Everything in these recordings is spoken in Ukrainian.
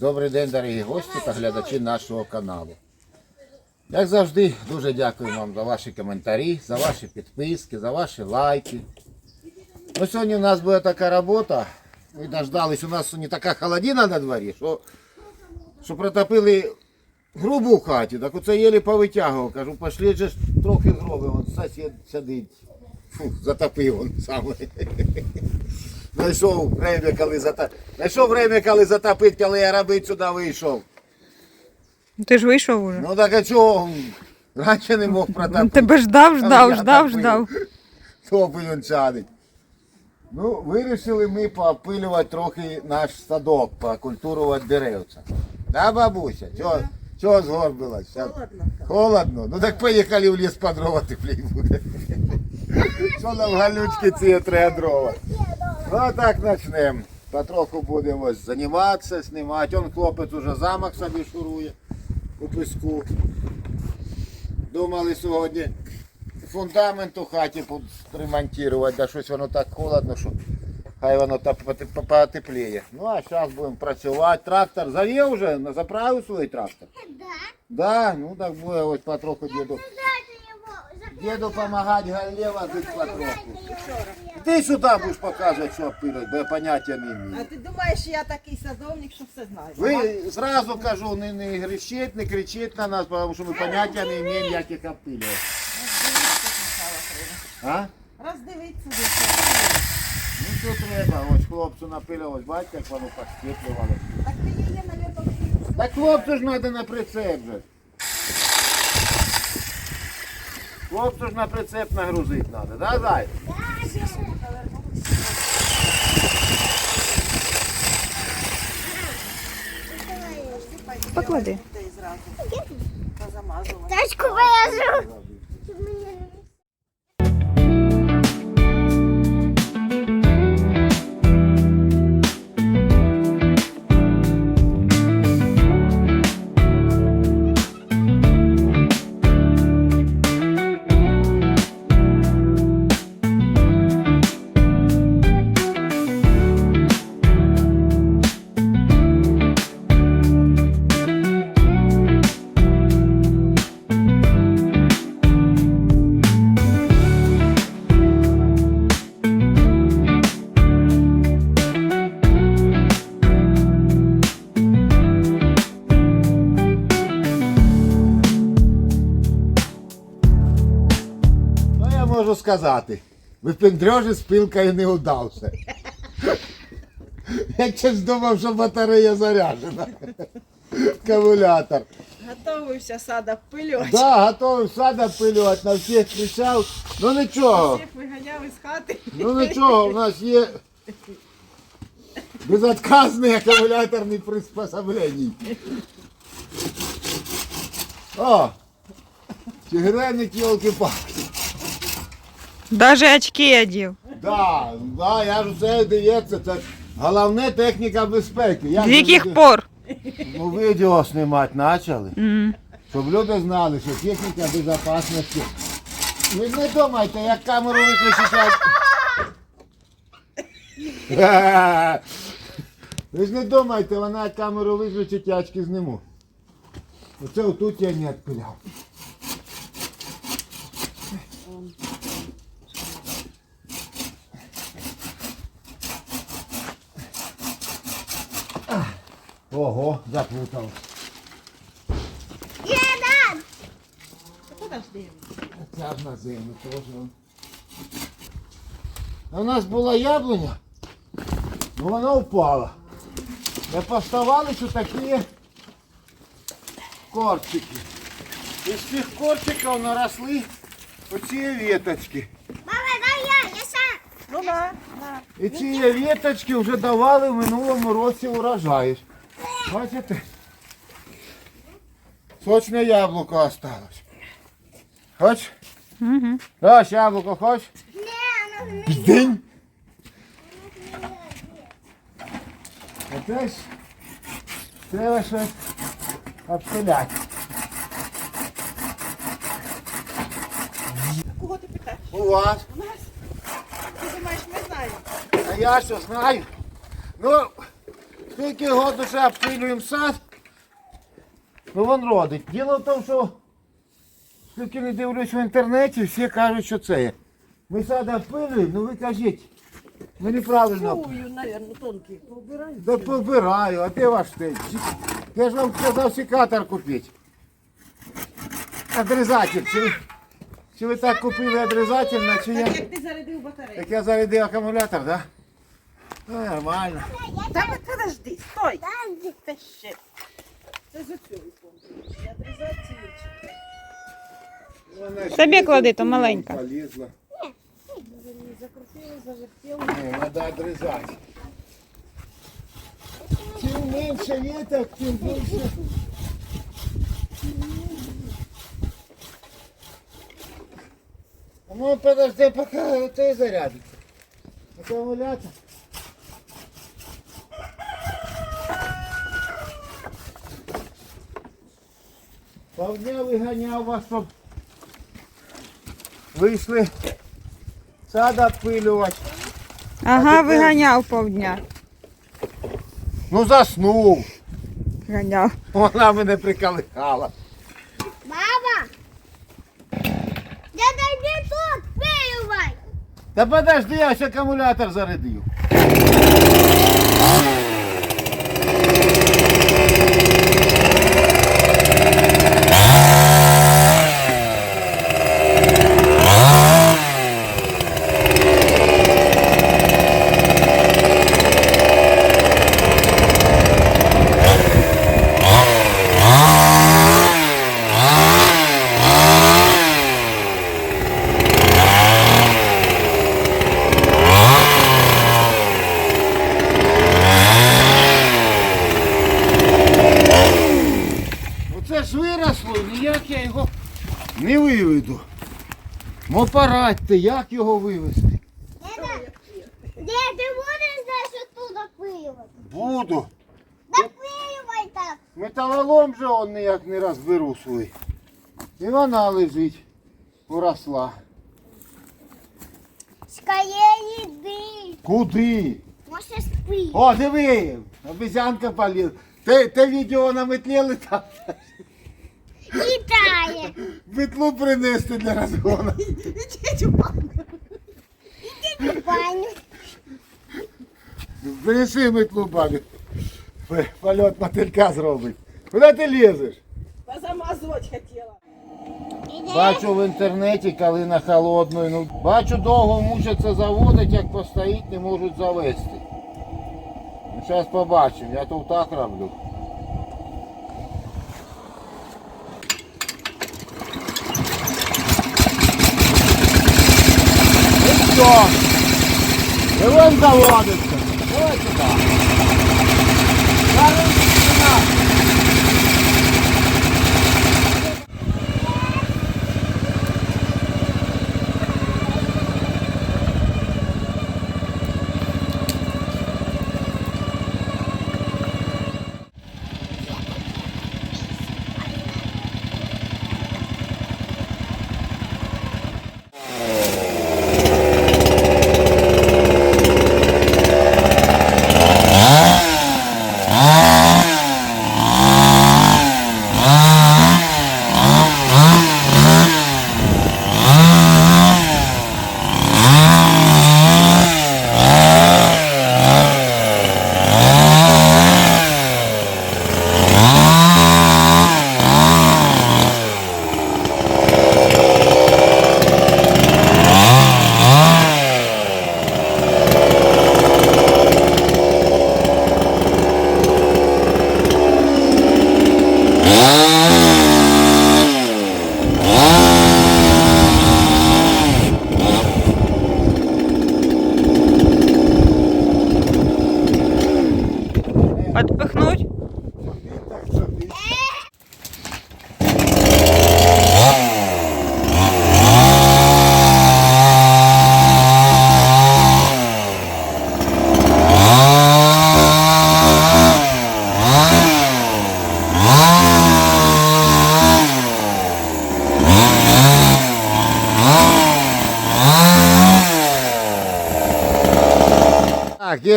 Добрий день, дорогі гості та глядачі нашого каналу. Як завжди, дуже дякую вам за ваші коментарі, за ваші підписки, за ваші лайки. Ну, сьогодні у нас буде така робота. Ви дождались, у нас сьогодні така холодина на дворі, що, що протопили грубу в хаті. Так оце єлі повитягував. Кажу, пошліть же трохи гроби, вон сусід сидить. Фу, затопив он саме. Знайшов время, коли зата... Знайшов время, коли затопить, коли я робити сюди вийшов. Ти ж вийшов уже. Ну так а чого? Раніше не мог протопити. Тебе ждав, ждав, ждав, ждав. Топить він чадить. Ну, вирішили ми поопилювати трохи наш садок, покультурувати деревця. Да, бабуся? Чого, чого згорбилась? Холодно. Холодно? Ну так поїхали в ліс по дрова теплій буде. Що нам галючки ці треба дрова? Ну так почнемо. Потроху будемо ось займатися, знімати. Он хлопець уже замок собі шурує у піску. Думали сьогодні фундамент у хаті ремонтувати, да щось воно так холодно, що хай воно так потепліє. Ну а зараз будемо працювати. Трактор завів вже, На- заправив свій трактор? Да. Да, ну так буде ось потроху діду. Діду допомагати галле возити потроху. Ти сюди будеш показувати, що пилять, бо я поняття не А маю. ти думаєш, я такий садовник, що все знаю? Ви зразу кажу, не, не грішіть, не кричіть на нас, тому що ми поняття не маємо, як їх обпилювати. А? Роздивіться. Ну що треба, ось хлопцю напилювати, бачите, як воно постеплювало. Так ти її, мабуть, Так хлопцю ж треба на прицеп же. Хлопцю ж на прицеп нагрузити треба, да, зай? Поклади. Тачку вияжу. Сказати, випендрежі з пилкою не удався. Я щось думав, що батарея заряджена. Акумулятор. Готовився сада пильоч. Да, готовий сад опилювати, на всіх кричав. Ну нічого. Всіх виганяв із хати. Ну нічого, у нас є безотказний акумуляторний приспособлення. О! Тигреник елки-палки. Даже очки одів. Да, да, я ж все дивіться, це головне техніка безпеки. Я З яких пор? Ну, відео знімати почали, М. щоб люди знали, що техніка безпечності. Ви не думайте, як камеру виключити. Ви ж не думайте, вона камеру виключить, я очки зніму. Оце отут я не відпиляв. Ого, заплутав. Єдан. Подожди. Ця ж на землю теж. У нас була яблуня, ну вона впала. Ми поставали, що такі корчики. Із цих корчиків наросли оці веточки. Мама, дай я, я сам. Ну на, на. І ці веточки вже давали в минулому році урожай. Бачите? Сочне яблуко осталось. Хоч? Угу. Ось яблуко хоч? Не, ну не. День. Опять треба щось обстріляти. Кого ти питаєш? У вас. У нас? Ти думаєш, ми знаємо? А я що знаю? Ну, Скільки году ще обпилюємо сад, ну він родить. Діло в тому, що скільки не дивлюсь в інтернеті, всі кажуть, що це є. Ми сад обпилюємо, ну ви кажіть, ми неправильно. Чую, наверное, тонкий. Поубирай. Да побираю, а де ваш ти? Я ж вам сказав секатор купити. Одрізатель. Чи, ви- чи ви так купили одрізатель, на чи я? Так як ти зарядив батарею. Як я зарядив акумулятор, да? Ну, нормально. Та подожди, стой. Та ще. Це з оцього помню. Я отрізати Собі клади, то маленька. Полізла. Закрутили, завертіли. Не, треба одрізати. Чим менше веток, тим більше. Ну, подожди, поки той зарядиться. Акумулятор. Півдня виганяв вас, щоб вийшли сад обпилювати. Ага, виганяв повдня. Ну заснув. Ганяв. Вона мене прикалихала. Баба! Дядя, йди тут, пилювай! Та подожди, я ще акумулятор зарядив. Оце ж виросло, ніяк я його не виведу. Ну порадьте, як його вивезти? Де ти будеш десь оттуда пилювати? Буду. Да так! Металолом же он ніяк не розберу свій. І вона лежить, уросла. Скорее йди! Куди? Може спи. О, диви! Обезьянка поліз. Те, те відео на метлі летав. Літає! Метлу принести для розгону. Паню. Принеси метлу, бабі. Польот мотилька зробить. Куди ти лізеш? Та замазувати хотіла. Бачу в інтернеті, коли на холодну. Ну, бачу, довго мучаться заводити, як постоїть, не можуть завести. Ну, зараз побачимо, я тут так роблю. І все. І він заводиться. Давай сюди.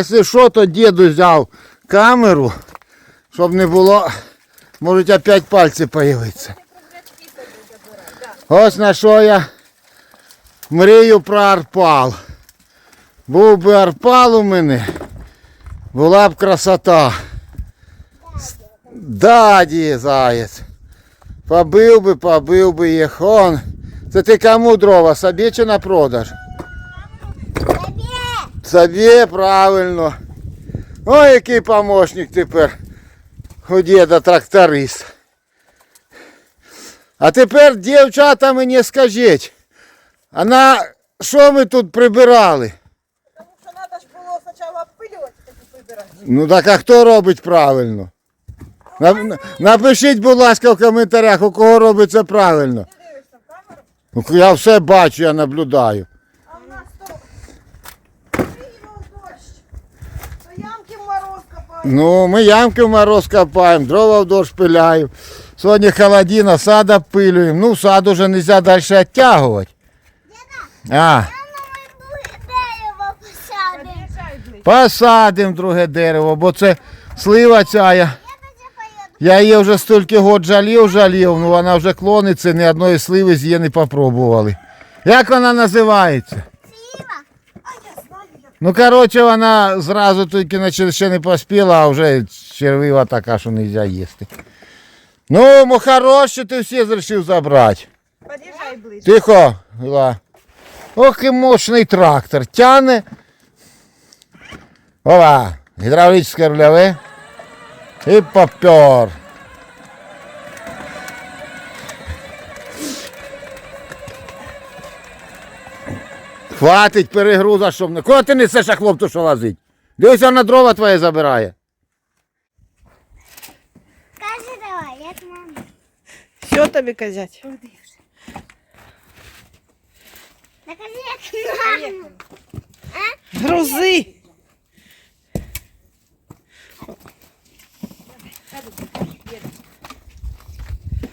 Якщо що, то діду взяв камеру, щоб не було, можуть опять пальці появитися. Ось на що я мрію про арпал. Був би арпал у мене, була б красота. Даді, заяць. Побив би, побив би їх. Он. Це ти кому дрова? Собі чи на продаж? Собі, правильно. Ой, який помощник тепер у діда тракторист. А тепер, дівчата, мені скажіть, а на що ми тут прибирали? Тому що треба ж було спочатку обпилювати, тоді прибирати. Ну так а хто робить правильно? Напишіть, будь ласка, в коментарях, у кого робиться правильно. Ти дивишся в камеру, Ну, Я все бачу, я наблюдаю. а в нас то приїхав дощ, то ямки в мороз копають. Ну, ми ямки в мороз копаємо, дрова в дощ пиляємо. Сьогодні холодина, сад обпилюємо. Ну, сад уже не можна далі відтягувати. А, посадимо друге дерево, бо це слива ця. Я її вже стільки год жалів, жалів, ну вона вже клониться, ні одної сливи з її не попробували. Як вона називається? Ну, коротше, вона зразу тільки наче ще не поспіла, а вже червива така, що не можна їсти. Ну, мо хороше, ти всі зрішив забрати. Під'їжджай ближче. Тихо, Ла. Ох і мощний трактор. Тяне. Ова, гідравлічне рульове. І попер. Хватить перегруза, щоб не. Кого ти несеш, а хлопцю що лазить? Дивися, на дрова твоє забирає. Кажи давай, як мама. Що тобі казати? Да кажи, як мама. Грузи.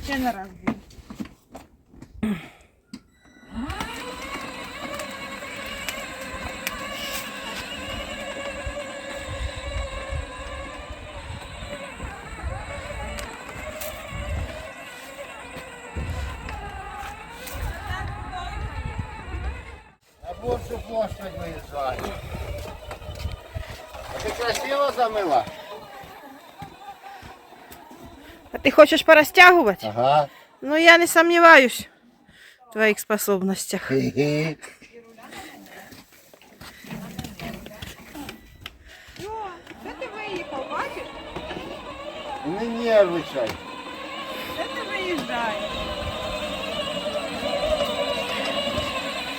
Ще не раз буде. большую площадь выезжай. А ты красиво замыла? А ти хочеш порозтягувати? Ага. Ну я не сумніваюсь в твоїх способностях. Хе-хе. Де ти виїхав, бачиш? Не нервничай. Де ти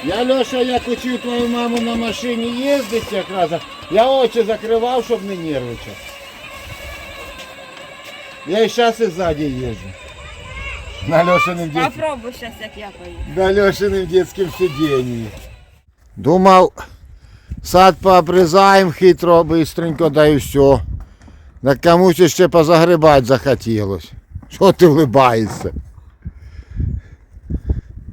Я, Леша, як учив твою маму на машині їздити якраз, я очі закривав, щоб не нервничати. Я і зараз і ззаді їжджу. На Лешиним дитячим. Попробуй зараз, як я поїду. На Лешиным детским сиденье. Думав, сад пообрізаємо хитро, быстренько, да і все. Да комусь ще позагребати захотілось. Що ти влибаєшся?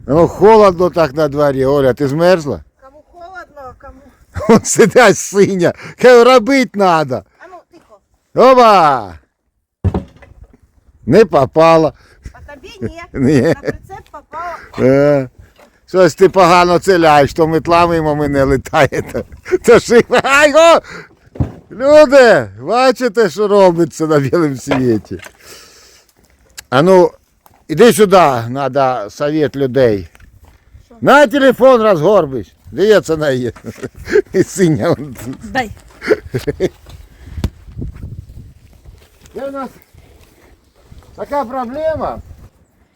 Ну, холодно так на дворі. Оля, ти змерзла? Кому холодно, а кому. Он сидять синя. Хай робити треба. А ну, тихо. Оба! Не попала. А тобі ні. Ні. На прицеп попало. Е, Щось ти погано ціляєш, то метла мимо мене літає. То, то шифа. Ай, го! Люди, бачите, що робиться на білому світі. А ну, іди сюди, треба совет людей. На телефон розгорбись. Де я це є? І синя. Дай. Є у нас така проблема.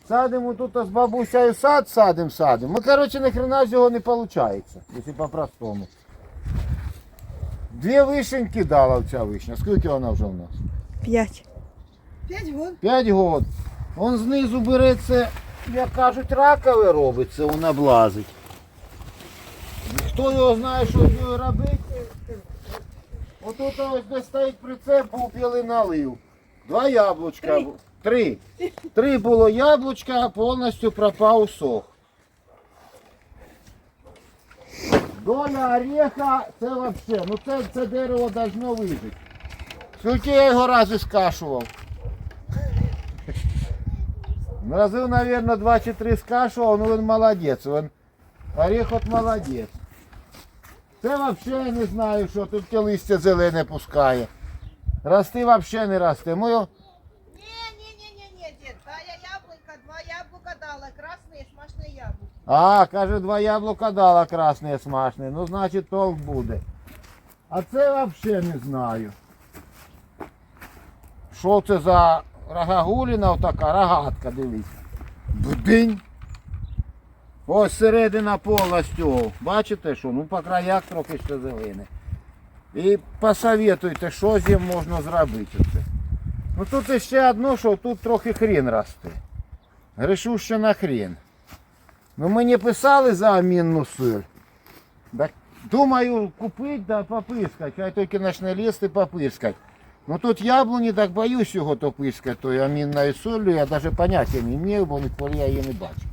Садимо тут з бабусею сад, садимо, садимо. Ми, коротше, ні хрена з його не виходить, якщо по-простому. Дві вишеньки дала ця вишня. Скільки вона вже у нас? П'ять. П'ять год. П'ять год. Он знизу береться, як кажуть, ракове робиться, вона облазить. Хто його знає, що з нею робити? Отут ось де стоїть прицеп, був білий налив. Два яблучка. Три. Три. Було яблучка, а повністю пропав сок. Доля ореха це взагалі, ну це, це дерево должно вижити. Скільки я його разів скашував? Разів, мабуть, два чи три скашував, ну він молодець. Він оріх от молодець. Це взагалі я не знаю, що тут таке листя зелене пускає. Рости взагалі не росте. Ми його- Не-не-не-не, дед, тая яблонька, два яблока дала, красные смачные яблоки. А, каже, два яблука дала красне смачне. Ну, значить, толк буде. А це взагалі не знаю. Що це за рогагуліна така рогатка, дивись. Бдинь. Ось середина повністю. Бачите що? Ну по краях трохи ще зелене. І посоветуйте, що з ним можна зробити. Ну тут ще одно, що тут трохи хрін росте. Грешу ще на хрін. Ну мені писали за амінну. Так, думаю, купити да попискати, хай тільки почне лізти попискати. Ну тут яблуні, так боюсь його то тою амінною солью, я навіть поняття не маю, бо ніколи я її не бачив.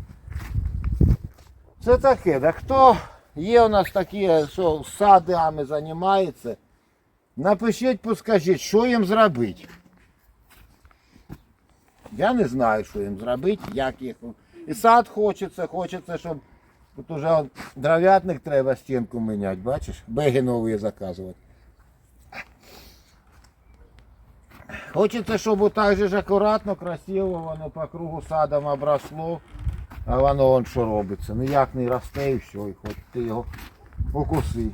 Це таке, да хто є у нас такі, що садами займається, напишіть, поскажіть, що їм зробити. Я не знаю, що їм зробити, як їх. І сад хочеться, хочеться, щоб тут уже дров'ятник треба стінку міняти, бачиш? Беги нові заказувати. Хочеться, щоб отак же ж акуратно, красиво воно по кругу садом обросло. А воно он що робиться. Ніяк не росте і все, і хоч ти його укуси.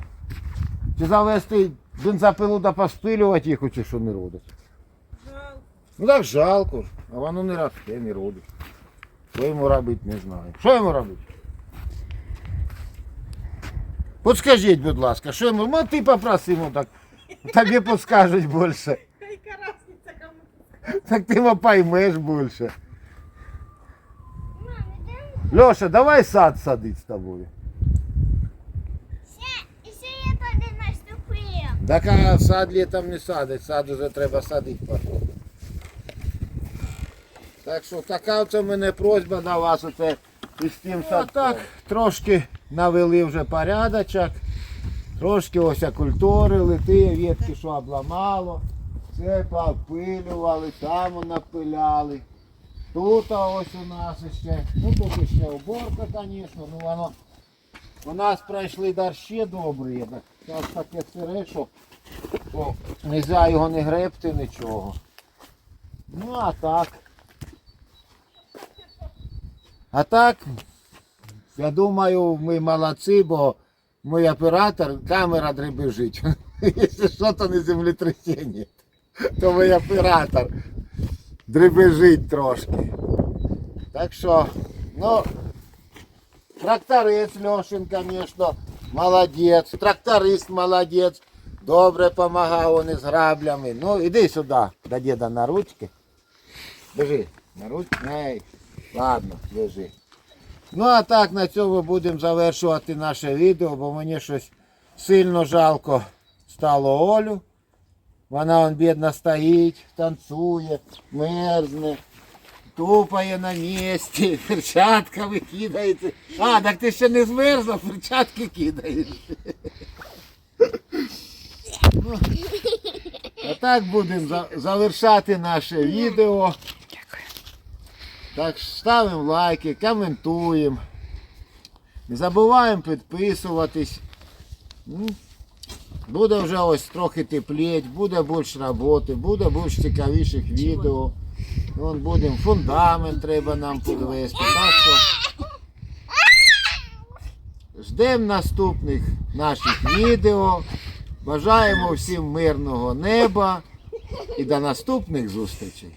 Чи завести бензопилу да поспилювати їх, чи що не родить? Ну так жалко ж, а воно не росте, не родить. Що йому робити, не знаю. Що йому робити? От скажіть, будь ласка, що йому, ну ти попроси йому так, тобі підскажуть більше. Так ти поймеш більше. Льоша, давай сад садить з тобою. Так а сад літом не садить, сад уже треба садити потім. Так що така оце в мене просьба до вас оце із тим садком. Так, трошки навели вже порядочок, трошки ось окультурили, ті ветки, що обламало, це попилювали, там напиляли. Тут ось у нас ще, ну тут ще уборка, звісно, ну воно у нас пройшли дощі добрі, так зараз таке сире, що о, нельзя його не гребти, нічого. Ну а так. А так, я думаю, ми молодці, бо мій оператор, камера дребежить. Якщо що, то не землетрясіння, то мій оператор дребежить трошки. Так що, ну, Тракторист Лешин, конечно, молодець. Тракторист молодець. Добре допомагав вони з граблями. Ну, іди сюди, до діда на ручки. Бежи, на ручки. Ей. Ладно, лежи. Ну а так на цьому будемо завершувати наше відео, бо мені щось сильно жалко стало Олю. Вона он бідна стоїть, танцює, мерзне тупає на місці, перчатками кидається. А, так ти ще не змерзла, перчатки кидаєш. Ну, а так будемо завершати наше відео. Так ставимо лайки, коментуємо. Не забуваємо підписуватись. Буде вже ось трохи тепліть, буде більше роботи, буде більш цікавіших відео. Вон будемо фундамент треба нам підвести. Так що ждемо наступних наших відео. Бажаємо всім мирного неба і до наступних зустрічей.